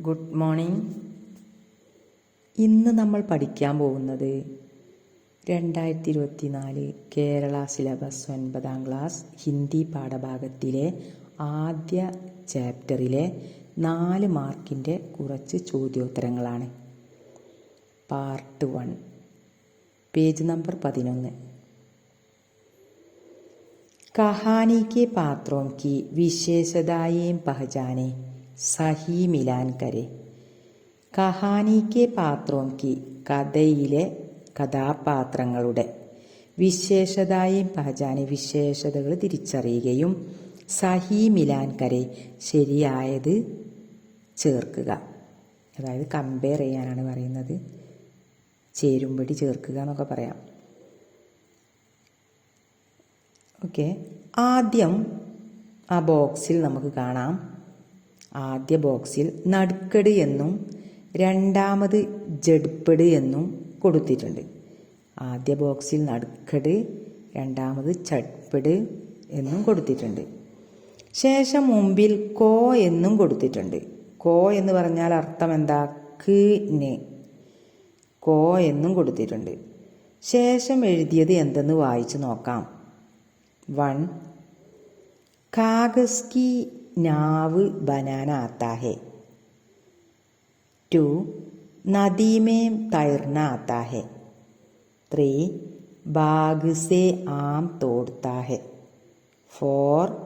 Good morning ഇന്ന് നമ്മൾ പഠിക്കാൻ പോകുന്നത് രണ്ടായിരത്തി ഇരുപത്തിനാല് കേരള സിലബസ് ഒൻപതാം ക്ലാസ് ഹിന്ദി പാഠഭാഗത്തിലെ ആദ്യ ചാപ്റ്ററിലെ നാല് മാർക്കിന്റെ കുറച്ച് ചോദ്യോത്തരങ്ങളാണ്. Part one. പേജ് നമ്പർ പതിനൊന്ന്. കഹാനിക്ക് പാത്രോം കി വിശേഷതായേം പഹജാനേ. സഹി മിലാൻകരെ കഹാനി കെ പാത്രോം കി കഥയിലെ കഥാപാത്രങ്ങളുടെ വിശേഷതായും പഹചാനെ വിശേഷതകൾ തിരിച്ചറിയുകയും സഹി മിലാൻകരെ ശരിയായത് ചേർക്കുക. അതായത് കമ്പയർ ചെയ്യാനാണ് പറയുന്നത്. ചേരുമ്പടി ചേർക്കുക എന്നൊക്കെ പറയാം. ഓക്കെ ആദ്യം ആ ബോക്സിൽ നമുക്ക് കാണാം. ആദ്യ ബോക്സിൽ നടുക്കട് എന്നും രണ്ടാമത് ജഡ്പട് എന്നും കൊടുത്തിട്ടുണ്ട്. ആദ്യ ബോക്സിൽ നടുക്കട് രണ്ടാമത് ചട്പട് എന്നും കൊടുത്തിട്ടുണ്ട്. ശേഷം മുമ്പിൽ കോ എന്നും കൊടുത്തിട്ടുണ്ട്. കോ എന്ന് പറഞ്ഞാൽ അർത്ഥം എന്താ? കീന് കോ എന്നും കൊടുത്തിട്ടുണ്ട്. ശേഷം എഴുതിയത് എന്തെന്ന് വായിച്ചു നോക്കാം. വൺ. കാഗസ്കി नाव बनाना आता है टू नदी में तैरना आता है थ्री बाघ से आम तोड़ता है फोर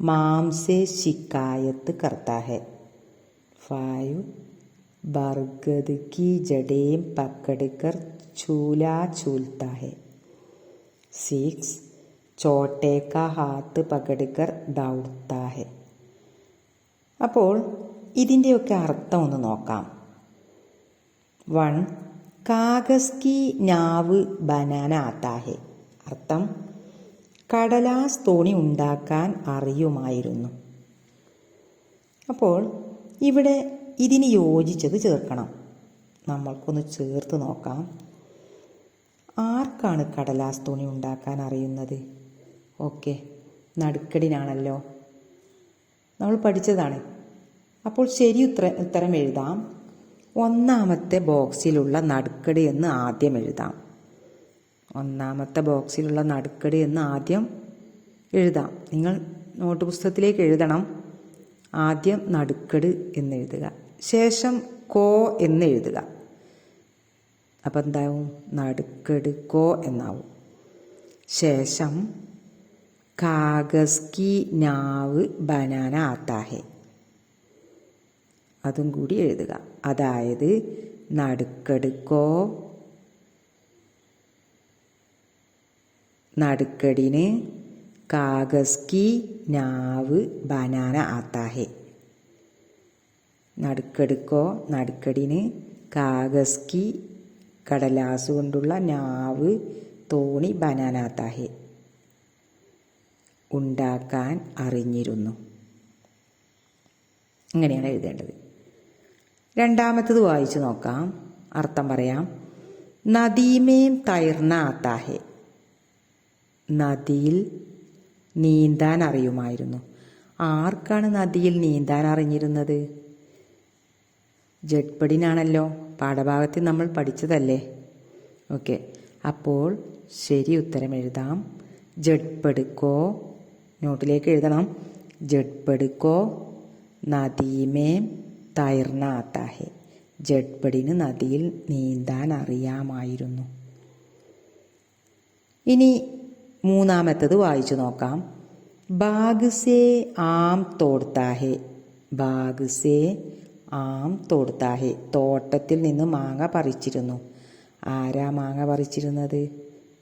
माम से शिकायत करता है फाइव बरगद की जड़ें पकड़कर छूला छूलता है सिक्स छोटे का हाथ पकड़कर दौड़ता है അപ്പോൾ ഇതിന്റെയൊക്കെ അർത്ഥം ഒന്ന് നോക്കാം. വൺ കാഗസ് കി നാവ് ബനാന ആത്താഹെ. അർത്ഥം കടലാസ് തോണി ഉണ്ടാക്കാൻ അറിയുമായിരുന്നു. അപ്പോൾ ഇവിടെ ഇതിന് യോജിച്ചത് ചേർക്കണം. നമ്മൾക്കൊന്ന് ചേർത്ത് നോക്കാം. ആർക്കാണ് കടലാസ് തോണി ഉണ്ടാക്കാൻ അറിയുന്നത്? ഓക്കെ നടുക്കടിനാണല്ലോ. നമ്മൾ പഠിച്ചതാണ്. അപ്പോൾ ശരി ഉത്തര ഉത്തരം എഴുതാം. ഒന്നാമത്തെ ബോക്സിലുള്ള നടുക്കടി എന്ന് ആദ്യം എഴുതാം. ഒന്നാമത്തെ ബോക്സിലുള്ള നടുക്കടി എന്ന് ആദ്യം എഴുതാം. നിങ്ങൾ നോട്ട് പുസ്തകത്തിലേക്ക് എഴുതണം. ആദ്യം നടുക്കട് എന്ന് എഴുതുക. ശേഷം കോ എന്ന് എഴുതുക. അപ്പം എന്താവും? നടുക്കട് കോ എന്നാവും. ശേഷം കാഗസ് കി നാവ് ബനാന ആത്താഹെ. അതും കൂടി എഴുതുക. അതായത് നടുക്കടുക്കോ നടുക്കടിന് കാഗസ് കി നാവ് ബനാന ആത്താഹെ. നടുക്കടുക്കോ നടുക്കടിന് കാഗസ് കി കടലാസ് കൊണ്ടുള്ള നാവ് തോണി ബനാന ആത്താഹെ. ഉണ്ടാക്കാൻ അറിഞ്ഞിരുന്നു. ഇങ്ങനെയാണ് എഴുതേണ്ടത്. രണ്ടാമത്തത് വായിച്ചു നോക്കാം. അർത്ഥം പറയാം. നദീമേം തൈർന്ന ആത്താഹെ. നദിയിൽ നീന്താൻ അറിയുമായിരുന്നു. ആർക്കാണ് നദിയിൽ നീന്താൻ അറിഞ്ഞിരുന്നത്? ജഡ്പടിനാണല്ലോ. പാഠഭാഗത്തിൽ നമ്മൾ പഠിച്ചതല്ലേ? ഓക്കെ. അപ്പോൾ ശരി ഉത്തരം എഴുതാം. ജഡ്പടുക്കോ നോട്ടിലേക്ക് എഴുതണം. ജഡ്പടുക്കോ? നദീമേ തൈർന്ന ജഡ്പടിന് നദിയിൽ നീന്താൻ അറിയാമായിരുന്നു ഇനി മൂന്നാമത്തത് വായിച്ചു നോക്കാം. ബാഗ്സേ ആം തോടുത്താഹെ. ബാഗ്സേ ആം തോടുത്താഹെ. തോട്ടത്തിൽ നിന്ന് മാങ്ങ പറിച്ചിരുന്നു. ആരാ മാങ്ങ പറിച്ചിരുന്നത്?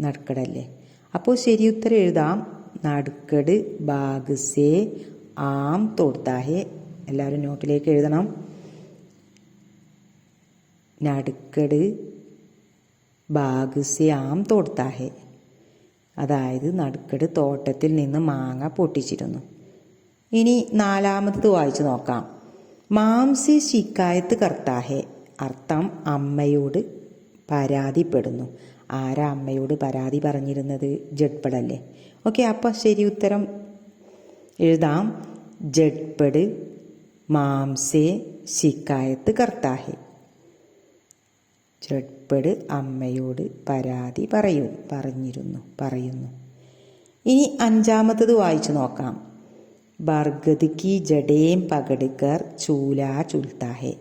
നടക്കടല്ലേ. അപ്പോൾ ശരി ഉത്തരം എഴുതാം. നടുക്കട് ബാഗ്സേ ആം തോർത്താഹെ എല്ലാവരും നോട്ടിലേക്ക് എഴുതണം. നടുക്കട് ബാഗ്സേ ആം തോർത്താഹെ അതായത് നടുക്കട് തോട്ടത്തിൽ നിന്ന് മാങ്ങ പൊട്ടിച്ചിരുന്നു. ഇനി നാലാമത്തത് വായിച്ചു നോക്കാം. മാംസി ശിക്കായത്ത് കർത്താഹെ അർത്ഥം അമ്മയോട് പരാതിപ്പെടുന്നു. ആരാ അമ്മയോട് പരാതി പറഞ്ഞിരുന്നത്? ജഡ്പടല്ലേ. ഓക്കെ അപ്പം ശരി ഉത്തരം എഴുതാം. ജഡ്പട് മാംസേ ശിക്കായത്ത് കർത്താഹെ. ജഡ്പഡ് അമ്മയോട് പരാതി പറയൂ പറഞ്ഞിരുന്നു പറയുന്നു. ഇനി അഞ്ചാമത്തത് വായിച്ചു നോക്കാം. ബർഗത് കി ജഡേം പകടുക്കർ ചൂലാ ചുൽത്താഹെ.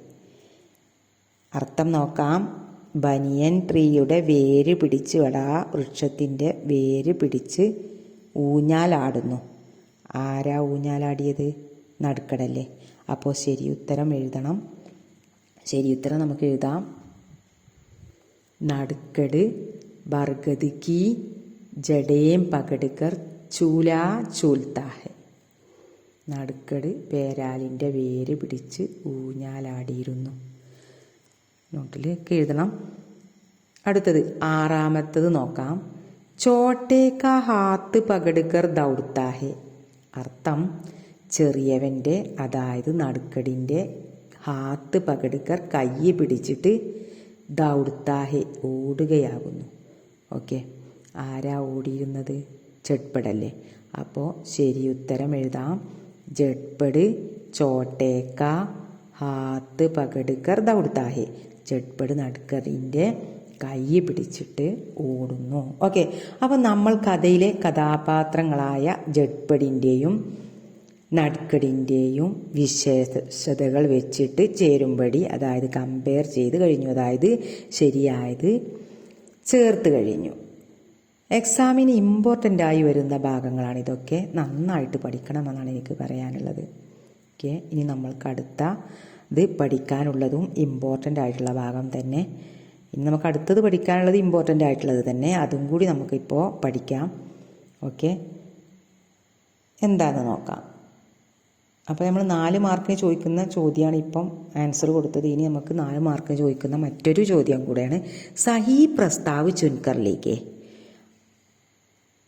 അർത്ഥം നോക്കാം. ബനിയൻ ട്രീയുടെ വേര് പിടിച്ച് വടാ വൃക്ഷത്തിന്റെ വേര് പിടിച്ച് ഊഞ്ഞാലാടുന്നു. ആരാ ഊഞ്ഞാലാടിയത്? നടുക്കടല്ലേ. അപ്പോൾ ശരി ഉത്തരം എഴുതണം. ശരി ഉത്തരം നമുക്ക് എഴുതാം. നടുക്കട് ബർഗത് കി ജഡേം പകടുക്കർ ചൂലാ ചൂൽത്താഹെ. നടുക്കട് പേരാലിന്റെ വേര് പിടിച്ച് ഊഞ്ഞാലാടിയിരുന്നു. നോട്ടിലേക്ക് എഴുതണം. അടുത്തത് ആറാമത്തത് നോക്കാം. ചോട്ടേക്ക ഹാത്ത് പകടുക്കർ ദൗർത്താഹെ. അർത്ഥം ചെറിയവന്റെ അതായത് നടുക്കടിന്റെ ഹാത്ത് പകടുക്കർ കയ്യ് പിടിച്ചിട്ട് ദൗർത്താഹെ ഓടുകയാകുന്നു. ഓക്കെ. ആരാ ഓടിയിരുന്നത്? ചെട്പടല്ലേ അപ്പോൾ ശരി ഉത്തരം എഴുതാം. ജഡ്പട് ചോട്ടേക്ക ഹാത്ത് പകടുക്കർ ദൗഡ്ത്താഹെ ജഡ്പട് നടുക്കറിന്റെ കൈ പിടിച്ചിട്ട് ഓടുന്നു. ഓക്കെ. അപ്പം നമ്മൾ കഥയിലെ കഥാപാത്രങ്ങളായ ജഡ്പടിന്റെയും നടുക്കടിന്റെയും വിശേഷതകൾ വെച്ചിട്ട് ചേരുംപടി അതായത് കമ്പയർ ചെയ്ത് കഴിഞ്ഞു. അതായത് ശരിയായത് ചേർത്ത് കഴിഞ്ഞു. എക്സാമിന് ഇമ്പോർട്ടന്റ് ആയി വരുന്ന ഭാഗങ്ങളാണ് ഇതൊക്കെ. നന്നായിട്ട് പഠിക്കണം എന്നാണ് എനിക്ക് പറയാനുള്ളത്. ഓക്കെ. ഇനി നമ്മൾക്ക് അടുത്ത ഇത് പഠിക്കാനുള്ളതും ഇമ്പോർട്ടന്റ് ആയിട്ടുള്ള ഭാഗം തന്നെ. ഇനി നമുക്ക് അടുത്തത് പഠിക്കാനുള്ളത് ഇമ്പോർട്ടന്റ് ആയിട്ടുള്ളത് തന്നെ. അതും കൂടി നമുക്കിപ്പോൾ പഠിക്കാം. ഓക്കെ എന്താണെന്ന് നോക്കാം. അപ്പോൾ നമ്മൾ നാല് മാർക്കിന് ചോദിക്കുന്ന ചോദ്യമാണ് ഇപ്പം ആൻസർ കൊടുത്തത്. ഇനി നമുക്ക് നാല് മാർക്കിന് ചോദിക്കുന്ന മറ്റൊരു ചോദ്യം കൂടെയാണ്. സഹി പ്രസ്താവ് ചുൻകറിലേക്ക്.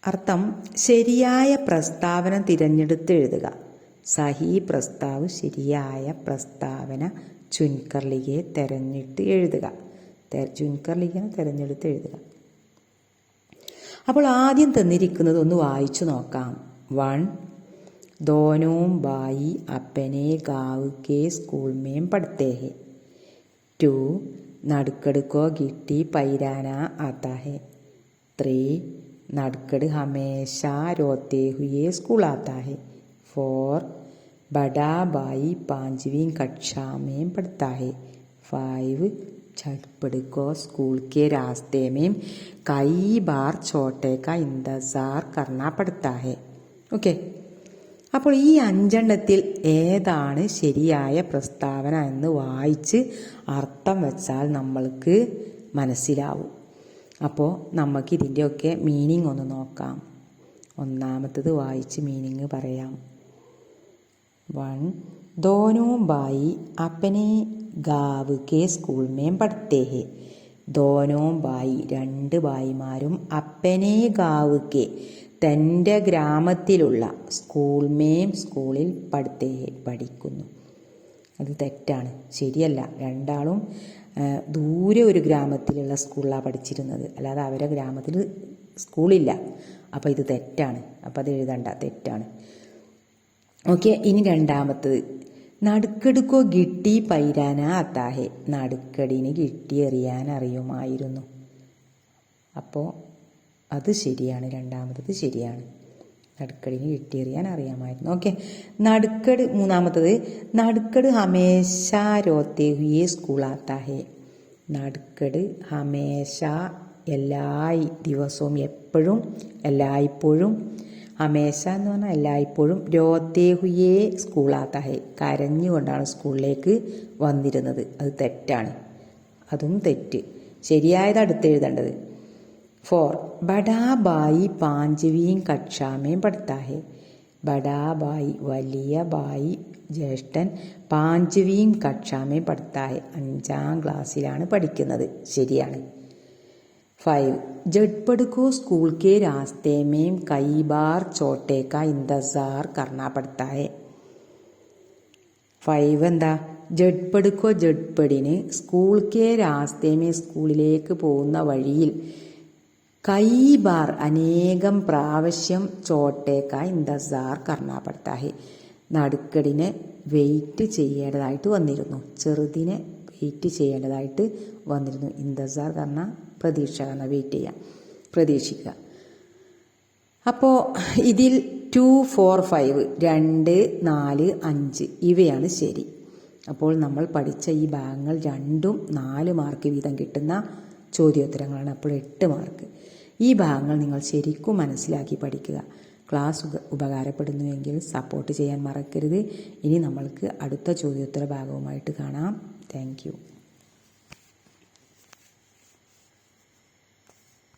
അർത്ഥം ശരിയായ പ്രസ്താവന തിരഞ്ഞെടുത്ത് എഴുതുക സഹി പ്രസ്താവ് ശരിയായ പ്രസ്താവന ചുൻകർലികയെ തെരഞ്ഞെടുത്ത് എഴുതുക. ചുൻകർലികനെ തെരഞ്ഞെടുത്ത് എഴുതുക. അപ്പോൾ ആദ്യം തന്നിരിക്കുന്നത് ഒന്ന് വായിച്ചു നോക്കാം. വൺ ദോനോം ബായി അപ്പനെ ഗാവ് കെ സ്കൂൾമേം പഠിത്തേഹെ. ടു നടുക്കെടുക്കോ ഗിട്ടി പൈരാന ആത്താഹെ. ത്രീ നടുക്കട് ഹമേഷ രോത്തേഹുയെ ഹുയേ സ്കൂൾ रोते हुए स्कूल आता है फोर बड़ा भाई पांचवीं कक्षा में पढ़ता है फाइव झटपट को स्कूल के रास्ते में कई बार छोटे का इंतज़ार करना पड़ता है ओके അപ്പോൾ ഈ അഞ്ചെണ്ണത്തിൽ ഏതാണ് ശരിയായ പ്രസ്താവന എന്ന് വായിച്ച് അർത്ഥം വെച്ചാൽ നമ്മൾക്ക് മനസ്സിലാവും അപ്പോൾ നമുക്ക് ഇതിൻ്റെയൊക്കെ മീനിങ് ഒന്ന് നോക്കാം ഒന്നാമത്തത് വായിച്ച് മീനിങ് പറയാം വൺ दोनों भाई अपने गाँव के स्कूल में पढ़ते हैं दोनों ഭായി രണ്ട് ഭായിമാരും അപ്പനെ ഗാവ് കെ തൻ്റെ ഗ്രാമത്തിലുള്ള സ്കൂൾ മേം സ്കൂളിൽ പഠിത്തേ പഠിക്കുന്നു അത് തെറ്റാണ് ശരിയല്ല രണ്ടാളും ദൂരെ ഒരു ഗ്രാമത്തിലുള്ള സ്കൂളിലാണ് പഠിച്ചിരുന്നത് അല്ലാതെ അവരെ ഗ്രാമത്തിൽ സ്കൂളില്ല അപ്പോൾ ഇത് തെറ്റാണ് അപ്പോൾ അത് എഴുതണ്ട തെറ്റാണ് ഓക്കെ ഇനി രണ്ടാമത്തത്. നടുക്കെടുക്കോ ഗിട്ടി പൈരാന അത്താഹെ. നടുക്കടിന് ഗിട്ടി എറിയാൻ അറിയുമായിരുന്നു അപ്പോൾ അത് ശരിയാണ് രണ്ടാമത്തത് ശരിയാണ്. നടുക്കടിന് കിട്ടിയെറിയാൻ അറിയാമായിരുന്നു ഓക്കെ നടുക്കട് മൂന്നാമത്തത്. നടുക്കട് ഹമേശ രോത്തെ ഹുയെ സ്കൂളാത്താഹേ നടുക്കട് ഹമേശ എല്ലാ ദിവസവും എപ്പോഴും എല്ലായ്പ്പോഴും ഹമേശ എന്ന് പറഞ്ഞാൽ എല്ലായ്പ്പോഴും രോത്തേഹുയേ സ്കൂളാത്തഹെ. കരഞ്ഞുകൊണ്ടാണ് സ്കൂളിലേക്ക് വന്നിരുന്നത്. അത് തെറ്റാണ്. അതും തെറ്റ്. ശരിയായത് അടുത്തെഴുതേണ്ടത്. ഫോർ. ബഡാ ബായി കക്ഷാമയും പഠിത്താഹെ. ബഡാബായി വലിയ ബായി ജ്യേഷ്ഠൻ പാഞ്ചവിയും കക്ഷാമയും പഠിത്താഹെ. അഞ്ചാം ക്ലാസ്സിലാണ് പഠിക്കുന്നത്. ശരിയാണ്. ഫൈവ് ജഡ്പടുക്കോ സ്കൂൾ കെ രാസ്തേ മേം കൈ ബാർ ചോട്ടേക്ക ഇന്തസാർ കർണാ പടുത്തായേ ഫൈവ് എന്താ? ജഡ്പടുക്കോ ജഡ്പടിന് സ്കൂൾ കെ രാസ്തേ മേ സ്കൂളിലേക്ക് പോകുന്ന വഴിയിൽ കൈ ബാർ അനേകം പ്രാവശ്യം ചോട്ടേക്ക ഇന്തസാർ കർണാ പടുത്താഹി നടുക്കടിനെ വെയിറ്റ് ചെയ്യേണ്ടതായിട്ട് വന്നിരുന്നു. ചെറുതിനെ വെയിറ്റ് ചെയ്യേണ്ടതായിട്ട് വന്നിരുന്നു. ഇന്തസാർ കർണ പ്രതീക്ഷ എന്ന് വെയിറ്റ് ചെയ്യാം പ്രതീക്ഷിക്കുക. അപ്പോൾ ഇതിൽ ടു ഫോർ ഫൈവ് രണ്ട് നാല് അഞ്ച് ഇവയാണ് ശരി. അപ്പോൾ നമ്മൾ പഠിച്ച ഈ ഭാഗങ്ങൾ രണ്ടും നാല് മാർക്ക് വീതം കിട്ടുന്ന ചോദ്യോത്തരങ്ങളാണ്. അപ്പോൾ എട്ട് മാർക്ക്. ഈ ഭാഗങ്ങൾ നിങ്ങൾ ശരിക്കും മനസ്സിലാക്കി പഠിക്കുക. ക്ലാസ് ഉപ ഉപകാരപ്പെടുന്നുവെങ്കിൽ സപ്പോർട്ട് ചെയ്യാൻ മറക്കരുത്. ഇനി നമ്മൾക്ക് അടുത്ത ചോദ്യോത്തര ഭാഗവുമായിട്ട് കാണാം. താങ്ക്